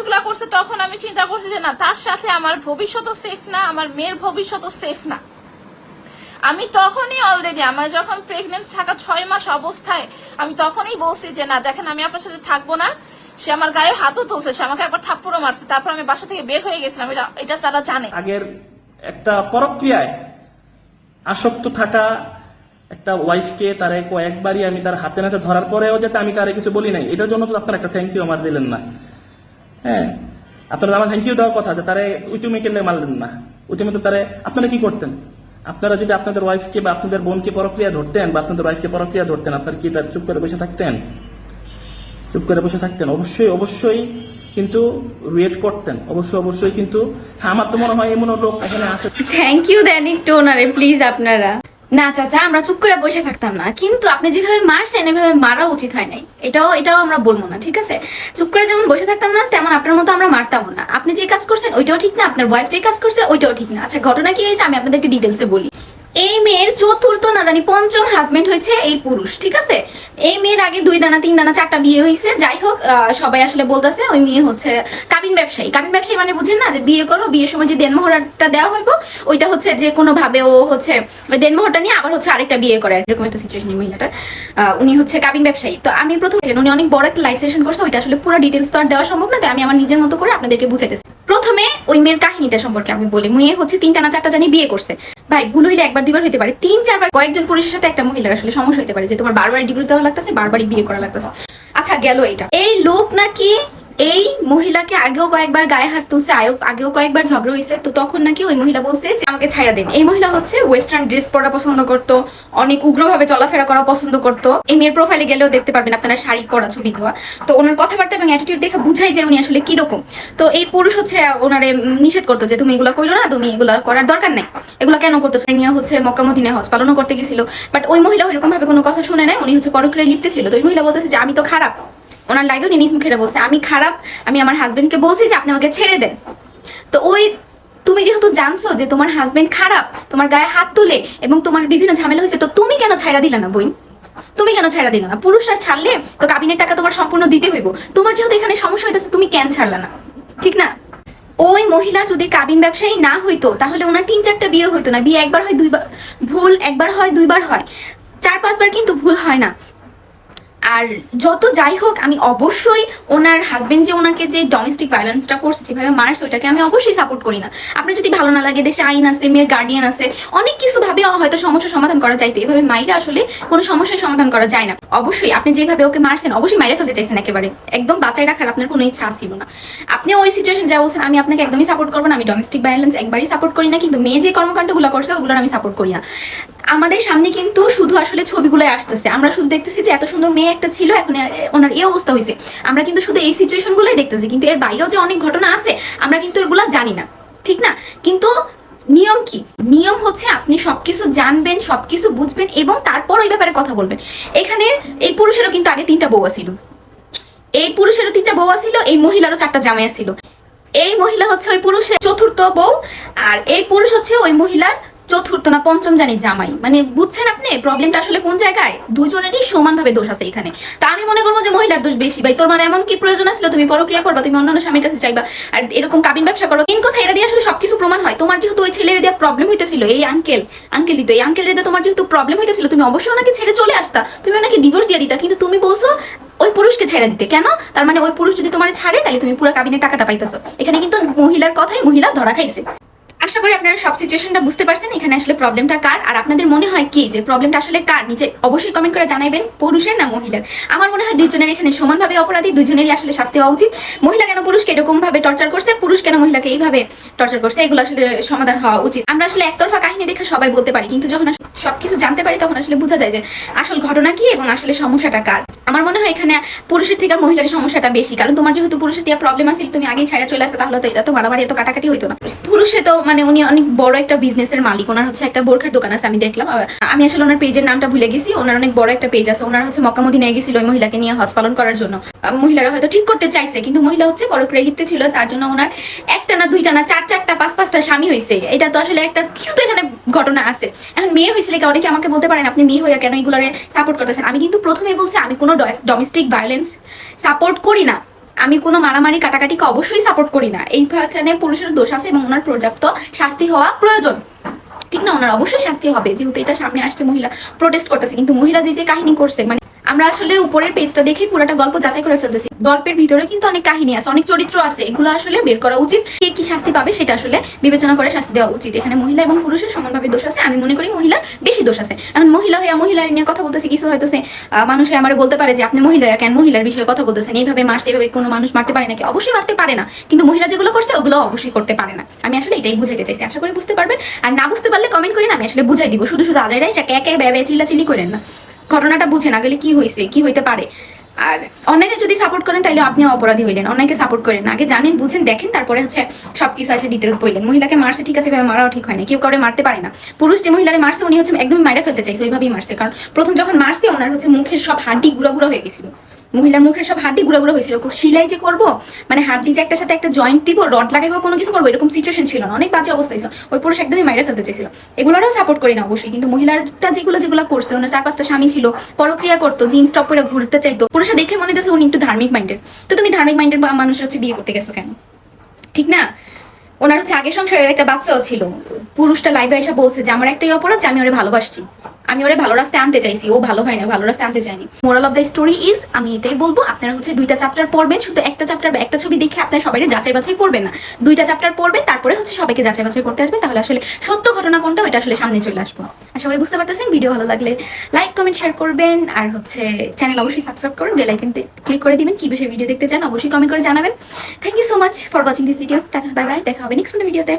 কাজগুলো করছে, তখন আমি চিন্তা করছি যে না, তার সাথে আমার ভবিষ্যৎও সেফ না, আমার মেয়ের ভবিষ্যৎও সেফ না। আমি তখনই অলরেডি আমার যখন প্রেগনেন্ট থাকা ছয় মাস অবস্থায়, আমি তখনই বলছি যে না, দেখেন, আমি আপনার সাথে থাকব না। সে আমার গায়ে হাতও তুলছে, সে আমাকে একবার থাপ্পড়ও মারছে, তারপর আমি বাসা থেকে বের হয়ে গেছিলাম, এটা এটা তারা জানে। আগের একটা পরক্রিয়ায় আসক্ত থাকা একটা ওয়াইফকে তার কয়েকবারই আমি তার হাতে নাতে ধরার পরেও যাতে আমি তারে কিছু বলি নাই, এটার জন্য তো আপনার একটা থ্যাংক ইউ আমার দিলেন না। হ্যাঁ। আপনারা আমার থ্যাংক ইউ দেওয়ার কথা যে তারে উইটুমে কেলে মারলেন না। উইটুমে তো তারা আপনারা কি করতেন? আপনারা যদি আপনাদের ওয়াইফকে বা আপনাদের বোনকে পরক্রিয়া ধরতেন বা আপনাদের ওয়াইফকে পরক্রিয়া ধরতেন আপনার কি তার চুপ করে বসে থাকতেন? চুপ করে বসে থাকতেন। অবশ্যই অবশ্যই কিন্তু রিয়েট করতেন। অবশ্যই অবশ্যই কিন্তু হ্যাঁ, আমার তো মনে হয় এমন লোক এখানে আছে। থ্যাংক ইউ দেন একটু ওনারে প্লিজ আপনারা। না, চাচা, আমরা চুপ করে বসে থাকতাম না। কিন্তু আপনি যেভাবে মারছেন, এভাবে মারা উচিত হয় নাই। এটাও এটাও আমরা বলব না, ঠিক আছে? চুপ করে যেমন বসে থাকতাম না, তেমন আপনার মতো আমরা মারতাম না। আপনি যে কাজ করছেন, ওইটাও ঠিক না। আপনার ওয়াইফ যে কাজ করছে, ওইটাও ঠিক না। আচ্ছা ঘটনা কি হয়েছে? আমি আপনাদেরকে ডিটেলসে বলি। এই মেয়ের চতুর্থ না জানি পঞ্চম হাজবেন্ড হয়েছে এই পুরুষ, ঠিক আছে? এই মেয়ের আগে দুই দানা, তিন দানা, চারটা বিয়ে হয়েছে। যাই হোক সবাই আসলে বলতেছে, ওই মেয়ে হচ্ছে কাবিন ব্যবসায়ী। কাবিন ব্যবসায়ী মানে বুঝেন না যে বিয়ে করো, বিয়ের সময় যে দেনমোহরটা দেওয়া হইব, ওইটা হচ্ছে যে কোনো ভাবে ও হচ্ছে ওই দেনমোহরটা নিয়ে আবার হচ্ছে আরেকটা বিয়ে করে। এরকম একটা সিচুয়েশন মহিলাটা উনি হচ্ছে কাবিন ব্যবসায়ী। তো আমি প্রথম উনি অনেক বড় একটা লাইভ সেশন করছে, ওইটা আসলে পুরো ডিটেলস তো আর দেওয়া সম্ভব না, তাই আমি আমার নিজের মতো করে আপনাদেরকে বুঝাইতেছি। প্রথমে ওই মেয়ের কাহিনীটা সম্পর্কে আমি বলি। মেয়ে হচ্ছে তিনটা না, চারটা জানি বিয়ে করছে। ভাই, ভুল হইলে একবার দুবার হইতে পারে। তিন, চারবার কয়েকজন পুরুষের সাথে একটা মহিলার আসলে সমস্যা হতে পারে যে তোমার বারবার ডিভোর্স দেওয়া লাগতেছে, বারবারই বিয়ে করা লাগতেছে। আচ্ছা গেল এটা এই লোক নাকি এই মহিলাকে আগেও কয়েকবার গায়ে হাত তুলছে, আগেও কয়েকবার ঝগড়া হয়েছে, তো তখন নাকি ওই মহিলা বলছে যে আমাকে ছাইড়া দেন এই মহিলা হচ্ছে ওয়েস্টার্ন ড্রেস পরা পছন্দ করতো, অনেক উগ্রভাবে চলাফেরা করা পছন্দ করতো। এই মেয়ের প্রোফাইলে গেলেও দেখতে পারবেন আপনারা শাড়ি পরা ছবি দেওয়া তো ওনার কথাবার্তা এবং অ্যাটিটিউড দেখে বুঝাই যে উনি আসলে কীরকম। তো এই পুরুষ হচ্ছে ওনারে নিষেধ করতো যে, তুমি এগুলো করল না, তুমি এগুলো করার দরকার নাই। এগুলো কেন করতো নিয়ে হচ্ছে মক্কামদিনে হজ পালনও করতে গেছিল। বাট ওই মহিলা ওইরকম ভাবে কোনো কথা শুনে নেয় উনি হচ্ছে পরক্রিয়ায় লিপ্ত ছিল। তো ওই মহিলা বলতেছে যে, আমি তো খারাপ। ওনার লাইভে উনি নিজ মুখে বলছে, আমি খারাপ, আমি আমার হাজবেন্ডকে বলছি যে আপনি আমাকে ছেড়ে দেন। তো ওই তুমি যেহেতু জানছো যে তোমার হাজবেন্ড খারাপ, তোমার গায়ে হাত তুলে এবং তোমার বিভিন্ন ঝামেলা হয়েছে, তো তুমি কেন ছাইড়া দিলে না বই তুমি কেন ছাড়া দিলে না? পুরুষরা ছাড়লে তো কাবিনের টাকা তোমার সম্পূর্ণ দিতে হইব। তোমার যেহেতু এখানে সমস্যা হইতেছে, তুমি কেন ছাড়লে না? ঠিক না? ওই মহিলা যদি কাবিন ব্যবসায়ী না হইতো, তাহলে ওনার তিন চারটা বিয়ে হইতো না। বিয়ে একবার হয়, দুইবার ভুল একবার হয়, দুইবার হয়। চার পাঁচবার কিন্তু ভুল হয় না। আর যত যাই হোক, আমি অবশ্যই ওনার হাজবেন্ড যে ওনাকে যে ডোমেস্টিক ভায়োলেন্সটা করছে, যেভাবে মারছে ওটাকে আমি অবশ্যই সাপোর্ট করি না। আপনার যদি ভালো না লাগে, দেশে আইন আছে, মেয়ের গার্ডিয়ান আছে, অনেক কিছু ভাবে হয়তো সমস্যার সমাধান করা যাইতো এভাবে মাইরা আসলে কোনো সমস্যার সমাধান করা যায় না। অবশ্যই আপনি যেভাবে ওকে মারছেন, অবশ্যই মাইরে ফেলতে চাইছেন একেবারে। একদম বাঁচাই রাখার আপনার কোনো ইচ্ছা ছিল না। আপনি ওই সিচুয়েশন যা বলছেন, আমি আপনাকে একদমই সাপোর্ট করব না। আমি ডোমেস্টিক ভায়োলেন্স একবারই সাপোর্ট করি না, কিন্তু মেয়ে যে কর্মকাণ্ডগুলো করছে ওগুলো আমি সাপোর্ট করি না। আমাদের সামনে কিন্তু শুধু আসলে ছবিগুলো আসতেছে। আমরা শুধু দেখতেছি যে এত সুন্দর মেয়ে একটা ছিল, এখন ওনার এই অবস্থা হয়েছে। আমরা কিন্তু শুধু এই সিচুয়েশন গুলোই দেখতেছি, কিন্তু এর বাইরেও যে অনেক ঘটনা আছে, আমরা কিন্তু এগুলো জানি না। ঠিক না? কিন্তু নিয়ম কি? নিয়ম হচ্ছে আপনি সবকিছু জানবেন, সবকিছু বুঝবেন এবং তারপর ওই ব্যাপারে কথা বলবেন। এখানে এই পুরুষেরও কিন্তু আগে তিনটা বউ ছিল এই পুরুষেরও তিনটা বউ ছিল এই মহিলারও চারটা জামাই ছিল এই মহিলা হচ্ছে ওই পুরুষের চতুর্থ বউ, আর এই পুরুষ হচ্ছে ওই মহিলার চতুর্থ না পঞ্চম জানি জামাই। মানে বুঝছেন আপনি? প্রবলেমটা আসলে কোন জায়গায়? দুজনেরই সমানভাবে দোষ আছে এখানে। তা আমি মনে করব যে মহিলার দোষ বেশি। ভাই, তোমার এমন কি প্রয়োজন আসলে? তুমি পরক্রিয়া করবা, তুমি অন্যান্য স্বামীর কাছে চাইবা আর এরকম কাবিন ব্যবসা করো। তিন কথা এটা দিয়ে আসলে সবকিছু প্রমাণ হয়। তোমার যেহেতু ওই ছেলের দিয়ে প্রবলেম হইতেছিল, এই আঙ্কেল আঙ্কেল দিত, এই আঙ্কেলের দিয়ে তোমার যেহেতু প্রবলেম হইতেছিল, তুমি অবশ্যই ওনাকে ছেড়ে চলে আসতা। তুমি ওনাকে ডিভোর্স দিয়ে দিতা। কিন্তু তুমি বলছো ওই পুরুষকে ছেড়ে দিতে। কেন? তার মানে ওই পুরুষ যদি তোমার ছাড়ে, তাহলে তুমি পুরো কাবিনের টাকাটা পাইতেছো। এখানে কিন্তু মহিলার কথাই মহিলা ধরা খাইছে। আপনারা সব সিচুয়েশনটা বুঝতে পারছেন, এখানে আসলে প্রবলেমটা কার? আর আপনাদের মনে হয় কি যে প্রবলেমটা আসলে কার? নিচে অবশ্যই কমেন্ট করে জানাবেন পুরুষের না মহিলার? আমার মনে হয় দুজনের এখানে সমানভাবে অপরাধী দুজনেরই আসলে শাস্তি হওয়া উচিত। মহিলা কেন পুরুষকে এরকম ভাবে টর্চার করছে? পুরুষ কেন মহিলাকে এইভাবে টর্চার করছে? এগুলো আসলে সমাধান হওয়া উচিত। আমরা আসলে একতরফা কাহিনী দেখে সবাই বলতে পারি, কিন্তু যখন সবকিছু জানতে পারি, তখন আসলে বোঝা যায় যে আসল ঘটনা কি এবং আসলে সমস্যাটা কার। আমার মনে হয় এখানে পুরুষের থেকে মহিলার সমস্যাটা বেশি, কারণ তোমার যেহেতু পুরুষের দিয়ে প্রবলেম আছে, তুমি আগেই ছাড়া চলে আসতে, তাহলে তো এটা তো মারামারি, এত কাটাকাটি হইতো না। পুরুষে তো মানে উনি অনেক বড় একটা বিজনেসের মালিক। ওনার হচ্ছে একটা বোরখার দোকান আছে, আমি দেখলাম। আমি আসলে ওনার পেজের নামটা ভুলে গেছি। ওনার অনেক বড় একটা পেজ আছে। ওনার হচ্ছে মক্কামদি নিয়ে গেছিল ওই মহিলাকে নিয়ে হজ পালন করার জন্য। মহিলারা হয়তো ঠিক করতে চাইছে, কিন্তু মহিলা হচ্ছে বড় করে ছিল। তার জন্য ওনার একটা না দুইটা না চার, চারটা পাঁচ পাঁচটা স্বামী হয়েছে এটা তো আসলে একটা কিছু তো এখানে ঘটনা আছে। এখন মেয়ে হয়েছিল কি অনেকে আমাকে বলতে পারেন, আপনি মেয়ে হইয়া কেন এগুলোরে সাপোর্ট করতেছেন? আমি কিন্তু প্রথমে বলছি, আমি কোনো ডোমেস্টিক ভায়োলেন্স সাপোর্ট করি না। আমি কোনো মারামারি কাটাকাটিকে অবশ্যই সাপোর্ট করি না। এইখানে পুরুষের দোষ আছে এবং ওনার পর্যাপ্ত শাস্তি হওয়া প্রয়োজন। ঠিক না? ওনার অবশ্যই শাস্তি হবে। যেহেতু এটা সামনে আসছে মহিলা প্রোটেস্ট করতেছে। কিন্তু মহিলা যে যে কাহিনী করছে মানে আমরা আসলে উপরের পেজটা দেখে পুরোটা গল্প যাচাই করে ফেলতেছি। গল্পের ভিতরে কিন্তু অনেক কাহিনী আছে, অনেক চরিত্র আছে। এগুলো আসলে বের করা উচিত। কে কি শাস্তি পাবে সেটা আসলে বিবেচনা করে শাস্তি দেওয়া উচিত। এখানে মহিলা এবং পুরুষের সমানভাবে দোষ আছে, আমি মনে করি মহিলা বেশি দোষ আছে। এখন মহিলা হয়ে মহিলার নিয়ে কথা বলতেছি, কিছু হয়তো সে মানুষে আমার বলতে পারে যে, আপনি মহিলা, কেন মহিলার বিষয়ে কথা বলতেছেন? এইভাবে মারছে, এইভাবে কোনো মানুষ মারতে পারে নাকি? অবশ্যই মারতে পারে না। কিন্তু মহিলা যেগুলো করছে, ওগুলো অবশ্যই করতে পারে না। আমি আসলে এটাই বুঝাইতে চাইছি। আশা করি বুঝতে পারবেন। আর না বুঝতে পারলে কমেন্ট করেন, আমি আসলে বুঝাই দিব। শুধু শুধু আজাইরাই একে একে ব্যবে চিল্লাচিল্লি করেন না। ঘটনাটা বুঝেন গেলে কি হয়েছে কি হইতে পারে? আর অন্যায়কে যদি সাপোর্ট করেন তাহলে আপনি অপরাধী হইলেন। অনেকে সাপোর্ট করেন। আগে জানেন, বুঝেন, দেখেন, তারপরে হচ্ছে সবকিছু আসে ডিটেলস বললেন মহিলাকে মারছে, ঠিক আছে মারাও ঠিক হয় না কেউ কাউরে মারতে পারে না। পুরুষ যে মহিলারে মারছে, উনি হচ্ছে একদম মাইরা ফেলতে চাইছে, ওইভাবেই মারছে। কারণ প্রথম যখন মারছে, ওনার হচ্ছে মুখের সব হাড্ডি গুঁড়ো গুঁড়ো হয়ে গেছিল। মহিলার মুখের সব হাড্ডি গুঁড়ো গুঁড়ো হয়েছিল। সিলাই যে করব মানে হাড্ডি যে একটা সাথে একটা জয়েন্ট দিব, রড লাগাইবো, কোনো কিছু করব, এরকম সিচুয়েশন ছিল না। অনেক বাজে অবস্থা ছিল ওই পুরুষ একদমই মাইরা ফেলতে চাইছিল। এগুলোরও সাপোর্ট করি না অবশ্যই, কিন্তু মহিলাটা যেগুলো যেগুলো করছে, ওনার চার পাঁচটা স্বামী ছিল, পরক্রিয়া করতো জিন্স টপ করে ঘুরতে চাইতো। পুরুষে দেখে মনে হচ্ছে উনি একটু ধার্মিক মাইন্ডের তো তুমি ধার্মিক মাইন্ডের মানুষ হচ্ছে বিয়ে করতে গেছো কেন? ঠিক না? ওনার হচ্ছে আগের সংসারের একটা বাচ্চাও ছিল। পুরুষটা লাইভে এসে বলছে যে, আমার একটাই অপরাধ যে আমি ওরে ভালোবাসছি। আমি ওরে ভালো রাস্তায় আনতে চাইছি, ও ভালো হয় না, ভালো রাস্তায় আনতে চাইনি moral of the story is আমি এটাই বলব, আপনারা হচ্ছে দুইটা চ্যাপ্টার পড়বেন, শুধু একটা চ্যাপ্টার বা একটা ছবি দেখে আপনারা সবাই যাচাই বাছাই করবেন না। দুইটা চ্যাপ্টার পড়বেন, তারপরে হচ্ছে সবাইকে যাচাই বাছাই করতে আসবে, তাহলে আসলে সত্য ঘটনা কোনটা ওটা আসলে সামনে চলে আসব। আশা করি বুঝতে পারতেছেন, ভিডিও ভালো লাগলে লাইক কমেন্ট শেয়ার করবেন, আর হচ্ছে চ্যানেল অবশ্যই সাবস্ক্রাইব করুন বেল আইকন ক্লিক করে দিবেন, কি বিষয়ে ভিডিও দেখতে চান অবশ্যই কমেন্ট করে জানাবেন। Thank you so much for watching this video tata bye bye দেখা হবে নেক্সট ভিডিওতে